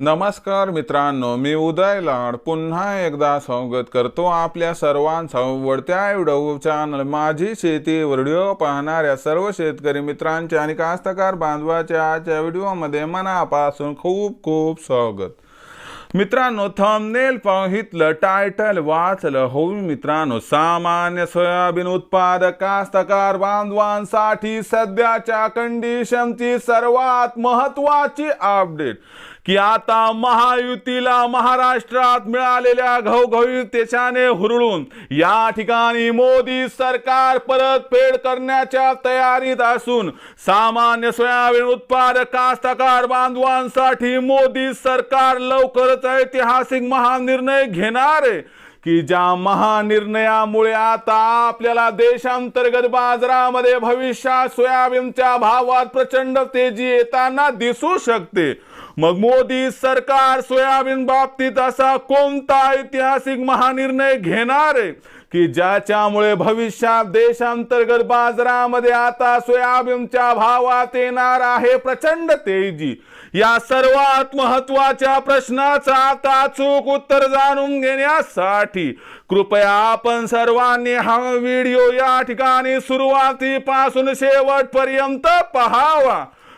नमस्कार मित्रांनो मी उदय लाड. पुन्हा एकदा स्वागत करतो आपल्या सर्वांचा आवडत्या व्हिडिओ चॅनल माझी शेती व्हिडिओ पाहणाऱ्या सर्व शेतकरी मित्रांचे आणि कास्तकार बांधवाच्या आजच्या व्हिडिओमध्ये मनापासून खूप खूप स्वागत. मित्रांनो थंबनेल पाहितलं टायटल वाचलं. हो मित्रांनो सामान्य सोयाबीन उत्पादक कास्तकार बांधवांसाठी सध्याच्या कंडिशनची सर्वात महत्वाची अपडेट की आता महायुतीला महाराष्ट्रात मिळालेल्या घवघवीतेच्याने हुरळून या ठिकाणी मोदी सरकार परतफेड करण्याच्या तयारीत असून सामान्य सोयाबीन उत्पादक कास्तकार बांधवांसाठी मोदी सरकार लवकरच ऐतिहासिक महानिर्णय घेणार आहे की ज्या महानिर्णयामुळे आता आपल्याला देशांतर्गत बाजारामध्ये भविष्यात सोयाबीनच्या भावात प्रचंड तेजी येताना दिसू शकते. मग मोदी सरकार सोयाबीन बाबतीत असा कोणता ऐतिहासिक महानिर्णय घेणार? आहे की ज्याच्यामुळे भविष्यात देशांतर्गत बाजारामध्ये आता सोयाबीनच्या भावात येणार आहे प्रचंड तेजी. या सर्वात महत्त्वाच्या प्रश्नाचा आता चूक उत्तर जाणून घेण्यासाठी कृपया आपण सर्वांनी हा व्हिडिओ या ठिकाणी सुरुवातीपासून शेवटपर्यंत पहावा.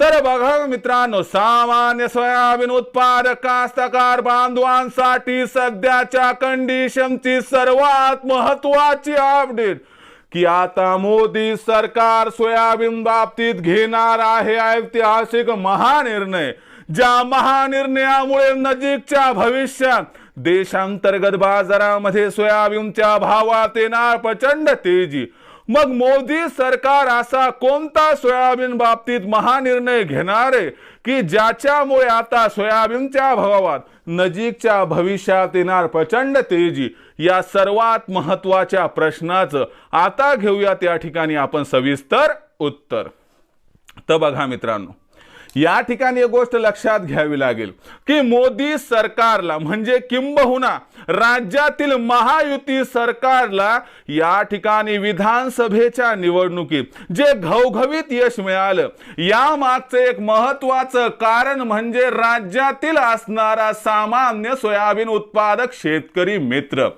तर बघा मित्रांनो सामान्य सोयाबीन उत्पादक कास्तकार बांधवांसाठी सध्याच्या कंडिशनची सर्वात महत्वाची अपडेट की आता मोदी सरकार सोयाबीन बाबतीत घेणार आहे ऐतिहासिक महानिर्णय ज्या महानिर्णयामुळे नजीकच्या भविष्यात देशांतर्गत बाजारामध्ये सोयाबीनच्या भावात येणार प्रचंड तेजी. मग मोदी सरकार असा कोणता सोयाबीन बाबतीत महानिर्णय घेणार आहे की ज्याच्यामुळे आता सोयाबीनच्या भावात नजीकच्या भविष्यात येणार प्रचंड तेजी या सर्वात महत्त्वाच्या प्रश्नाचं आता घेऊया या ठिकाणी आपण सविस्तर उत्तर. तर बघा मित्रांनो या ठिकाणी एक गोष्ट लक्षात घ्यावी लागेल की मोदी सरकारला म्हणजे किंबहुना राज्यातील महायुती सरकारला या ठिकाणी विधानसभेच्या निवडणुकीत जे घवघवीत यश मिळालं या मागचं एक महत्वाचं कारण म्हणजे राज्यातील असणारा सामान्य सोयाबीन उत्पादक शेतकरी मित्र.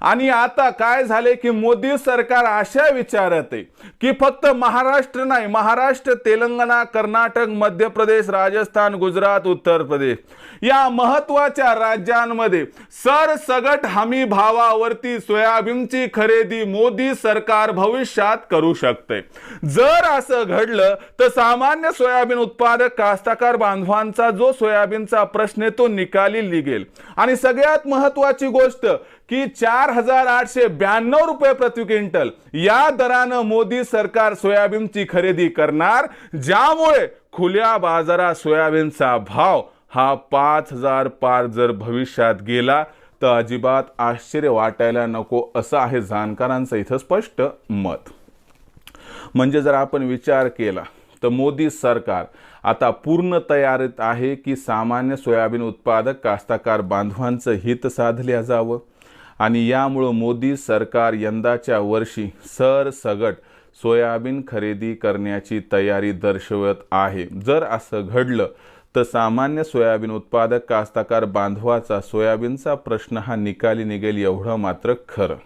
आणि आता काय झाले की मोदी सरकार अशा विचारत आहे की फक्त महाराष्ट्र नाही महाराष्ट्र तेलंगणा कर्नाटक मध्य प्रदेश राजस्थान गुजरात उत्तर प्रदेश. या महत्त्वाच्या राज्यांमध्ये सरसगट हमी भावावरती सोयाबीनची खरेदी मोदी सरकार भविष्यात करू शकते. जर असं घडलं तर सामान्य सोयाबीन उत्पादक कास्तकार बांधवांचा जो सोयाबीनचा प्रश्न आहे तो निकाली निघेल. आणि सगळ्यात महत्वाची गोष्ट की चार हजार आठशे ब्याण्णव रुपये प्रति क्विंटल. या दरानं मोदी सरकार सोयाबीनची खरेदी करणार ज्यामुळे खुल्या बाजारात सोयाबीनचा भाव हा पाच हजार पार जर भविष्यात गेला तर अजिबात आश्चर्य वाटायला नको असं आहे जाणकारांचं इथं स्पष्ट मत. म्हणजे जर आपण विचार केला तर मोदी सरकार आता पूर्ण तयारीत आहे की सामान्य सोयाबीन उत्पादक कास्तकार बांधवांचं हित साधल्या जावं. आणि यामुळं मोदी सरकार यंदाच्या वर्षी सरसगट सोयाबीन खरेदी करण्याची तयारी दर्शवत आहे. जर असं घडलं तर सामान्य सोयाबीन उत्पादक कास्तकार बांधवाचा सोयाबीनचा प्रश्न हा निकाली निघेल एवढं मात्र खरं.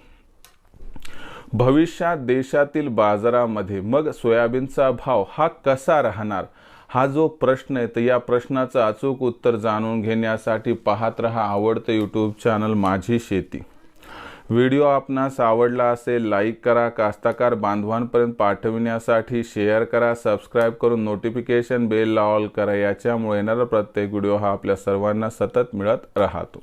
भविष्यात देशातील बाजारामध्ये मग सोयाबीनचा भाव हा कसा राहणार? हा जो प्रश्न आहे तर या प्रश्नाचं अचूक उत्तर जाणून घेण्यासाठी पाहत रहा आवडतं यूट्यूब चॅनल माझी शेती. व्हिडिओ आपणास आवडला असेल लाईक करा कास्ताकार बांधवांपर्यंत पाठविण्यासाठी शेअर करा सबस्क्राईब करून नोटिफिकेशन बेल ऑल करा याच्यामुळे येणारा प्रत्येक व्हिडिओ हा आपल्या सर्वांना सतत मिळत राहतो.